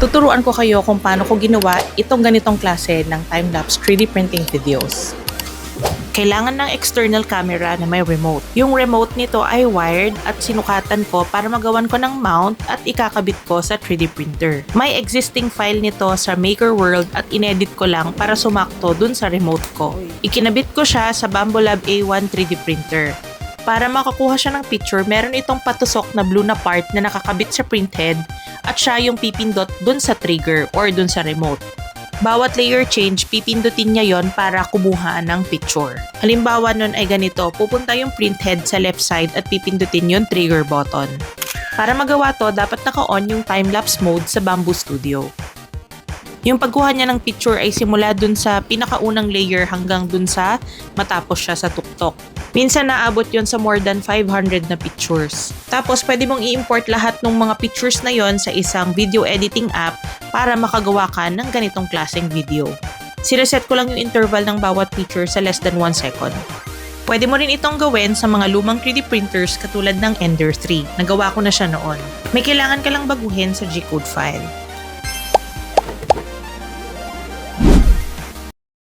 tuturuan ko kayo kung paano ko ginawa itong ganitong klase ng time-lapse 3D printing videos. Kailangan ng external camera na may remote. Yung remote nito ay wired at sinukatan ko para magawan ko ng mount at ikakabit ko sa 3D printer. May existing file nito sa Maker World at inedit ko lang para sumakto dun sa remote ko. Ikinabit ko siya sa Bambolab A1 3D printer. Para makakuha siya ng picture, meron itong patusok na blue na part na nakakabit sa printhead at siya yung pipindot dun sa trigger or dun sa remote. Bawat layer change, pipindutin niya yon para kumuha ng picture. Halimbawa nun ay ganito, pupunta yung printhead sa left side at pipindutin yung trigger button. Para magawa to, dapat naka-on yung time-lapse mode sa Bamboo Studio. Yung pagkuha niya ng picture ay simula dun sa pinakaunang layer hanggang dun sa matapos siya sa tuktok. Minsan naabot yon sa more than 500 na pictures. Tapos pwede mong i-import lahat ng mga pictures na yon sa isang video editing app para makagawa ka ng ganitong klaseng video. Sireset ko lang yung interval ng bawat picture sa less than 1 second. Pwede mo rin itong gawin sa mga lumang 3D printers katulad ng Ender 3. Nagawa ko na siya noon. May kailangan ka lang baguhin sa G-code file.